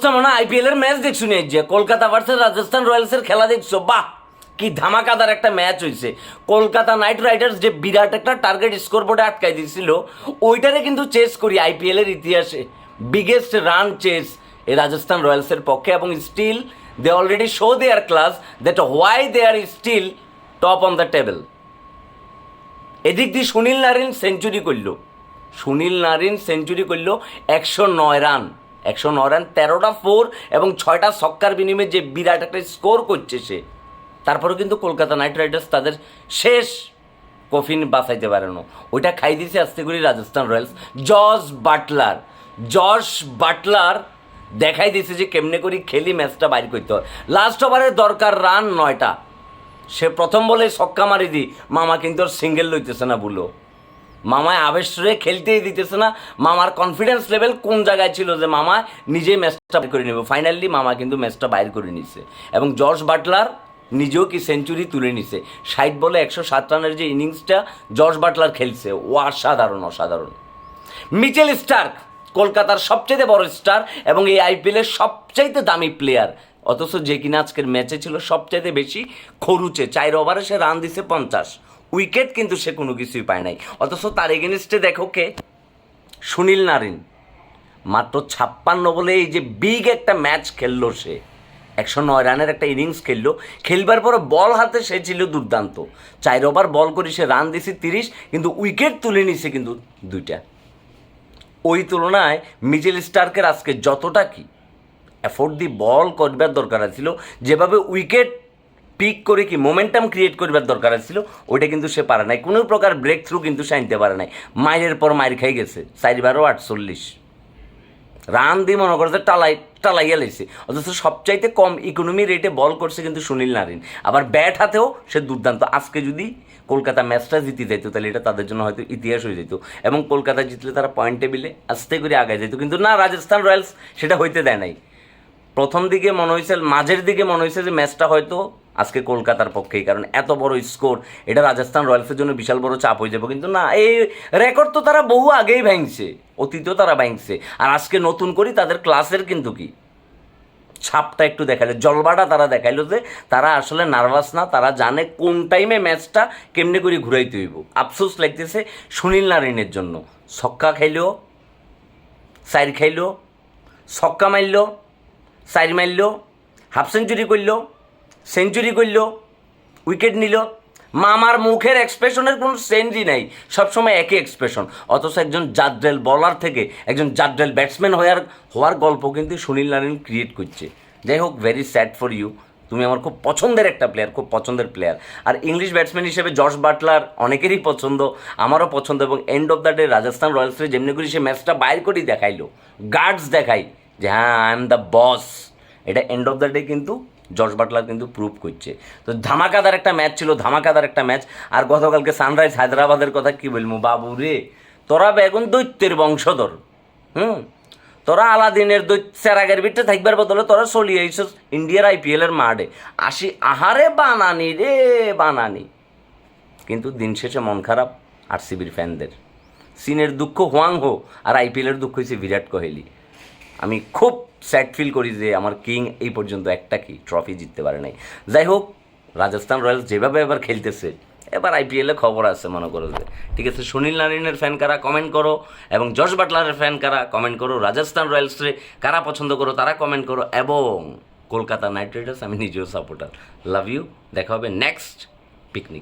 IPL এর match দেখছ নি যে কলকাতা ভার্সেস রাজস্থান রয়্যালস এর খেলা দেখছ? বাহ! কি ধামাকাদার একটা ম্যাচ হয়েছে কলকাতা নাইট রাইডার্স যে বিরাট একটা টার্গেট স্কোর বোর্ডে আটকাই দিয়েছিল ওইটারে কিন্তু চেস করি আইপিএল এর ইতিহাসে। বিগেস্ট রান চেস এই রাজস্থান রয়্যালসের পক্ষে এবং still they already show their class that why they are still top on the table এদিক দিয়ে সুনীল নারিন সেঞ্চুরি করল। সুনীল নারিন সেঞ্চুরি করল একশো নয় রান একশো ন রান, তেরোটা ফোর এবং ছয়টা ছক্কার বিনিময়ে যে বিরাট একটা স্কোর করছে সে, তারপরেও কিন্তু কলকাতা নাইট রাইডার্স তাদের শেষ কফিন বাঁচাইতে পারে না। ওইটা খাই দিয়েছে আস্তে করে Rajasthan Royals. Jos Buttler Jos Buttler দেখাই দিয়েছে যে কেমনে করে খেলি ম্যাচটা বাইর করতে হয়। লাস্ট ওভারে দরকার রান নয়টা। সে প্রথম বলে ছক্কা মারি দি, মামা কিন্তু সিঙ্গেল লইতেছে না বলো মামায় আবেশ খেলতেই দিতেছে না। মামার কনফিডেন্স লেভেল কোন জায়গায় ছিল যে মামা নিজে ম্যাচটা করে নেবে? ফাইনালি মামা কিন্তু ম্যাচটা বাইর করে নিছে। এবং জর্জ বাটলার নিজেও কি সেঞ্চুরি তুলে নিছে। ষাট বলে একশো সাত রানের যে ইনিংসটা জর্জ বাটলার খেলছে। ও অসাধারণ অসাধারণ। মিচেল স্টার্ক, কলকাতার সবচেয়ে বড় স্টার এবং এই আইপিএলের সবচাইতে দামি প্লেয়ার অথচ যে কিনা আজকের ম্যাচে ছিল সবচাইতে বেশি খরুচে। চার ওভারে সে রান দিছে পঞ্চাশ। উইকেট কিন্তু সে কোনো কিছুই পায় নাই। অথচ তার এগেনস্টে দেখো কে? সুনীল নারিন। মাত্র ছাপ্পান্ন বলে এই যে বিগ একটা ম্যাচ খেললো সে। একশো নয় রানের একটা ইনিংস খেললো। খেলবার পরে বল হাতে সে ছিল দুর্দান্ত। চার ওভার বল করে সে রান দিছে তিরিশ, কিন্তু উইকেট তুলে নিছে কিন্তু দুইটা। ওই তুলনায় মিচেল স্টার্কের আজকে যতটা কি? অ্যাফোর্ড দি বল করবার দরকার ছিল। যেভাবে উইকেট পিক করে কি মোমেন্টাম ক্রিয়েট করবার দরকার ছিল ওইটা কিন্তু সে পারে নাই। কোনো প্রকার ব্রেক থ্রু কিন্তু সে আনতে পারে নাই। মাইরের পর মাইর খাই গেছে, চারিবারও আটচল্লিশ। রান দিয়ে মনে করছে টালাই টালাইয়া লেছে অথচ সবচাইতে কম ইকোনমি রেটে বল করছে কিন্তু সুনীল নারিন। আবার ব্যাট হাতেও সে দুর্দান্ত। আজকে যদি কলকাতা ম্যাচটা জিতে যেত তাহলে এটা তাদের জন্য হয়তো ইতিহাস হয়ে যেত। এবং কলকাতা জিতলে তারা পয়েন্ট টেবিলে আস্তে করে আগায় যেত কিন্তু না, রাজস্থান রয়্যালস সেটা হইতে দেয় নাই। প্রথম দিকে মনে হয়েছে মাঝের দিকে মনে হয়েছে যে ম্যাচটা হয়তো আজকে কলকাতার পক্ষেই, কারণ এত বড় স্কোর এটা রাজস্থান রয়্যালসের জন্য বিশাল বড় চাপ হয়ে যাবে। কিন্তু না, এই রেকর্ড তো তারা বহু আগেই ভাঙছে, অতীতেও তারা ভাঙছে। আর আজকে নতুন করি তাদের ক্লাসের কিন্তু কি? ছাপটা একটু দেখাইলো জলবাটা তারা দেখাইলো যে তারা আসলে নার্ভাস না, তারা জানে কোন টাইমে ম্যাচটা কেমনে করে ঘুরাইতে হইব। আফসোস লাগতেছে সুনীল নারায়ণের জন্য। ছক্কা খাইলো সাইর খাইলো, ছক্কা মারল সাইর মারল হাফ সেঞ্চুরি করল সেঞ্চুরি করল উইকেট নিল। মামার মুখের এক্সপ্রেশনের কোনো চেঞ্জই নাই। সবসময় একই এক্সপ্রেশন অথচ একজন জাদ্রেল বলার থেকে একজন জাদ্রেল ব্যাটসম্যান হওয়ার হওয়ার গল্প কিন্তু সুনীল নারায়ণ ক্রিয়েট করছে। যাই হোক ভেরি স্যাড ফর ইউ তুমি আমার খুব পছন্দের একটা প্লেয়ার খুব পছন্দের প্লেয়ার আর ইংলিশ ব্যাটসম্যান হিসেবে জর্জ বাটলার অনেকেরই পছন্দ, আমারও পছন্দ এবং end of the day Rajasthan রয়্যালসের যেমনি করে সে ম্যাচটা বাইর করেই দেখাইলো। গার্ডস দেখাই যে হ্যাঁ আই এম দ্য বস এটা এন্ড অফ দ্য ডে কিন্তু জর্জ বাটলার কিন্তু প্রুভ করছে। তো ধামাকাদার একটা ম্যাচ ছিল, ধামাকাদার একটা ম্যাচ আর গতকালকে সানরাইজ হায়দ্রাবাদের কথা কি বলব, বাবু রে। তোরা বেগুন দৈত্যের বংশধর, হুম? তোরা আলাদিনের সেরাগের ভিতরে থাকবার বদলে তোরা চলিয়ে আইসস ইন্ডিয়ার আইপিএল এর মাঠে। আসি আহারে বানানি রে, বানানি। কিন্তু দিন শেষে মন খারাপ আর আরসিবির ফ্যানদের চীনের দুঃখ হোয়াং হো, আর আইপিএলের দুঃখ হয়েছে বিরাট কোহলি। আমি খুব স্যাড ফিল করি যে আমার কিং এই পর্যন্ত একটা কি ট্রফি জিততে পারে নাই। যাই হোক রাজস্থান রয়্যালস যেভাবে এবার খেলতেছে, এবার আইপিএলে খবর আছে, মনে করো যে। ঠিক আছে, সুনীল নারায়ণের ফ্যান কারা কমেন্ট করো, এবং জশ বাটলারের ফ্যান কারা কমেন্ট করো, রাজস্থান রয়্যালসরে কারা পছন্দ করো তারা কমেন্ট করো, এবং কলকাতা নাইট রাইডার্স, আমি নিজেও সাপোর্টার লাভ ইউ দেখা হবে নেক্সট পিকনিক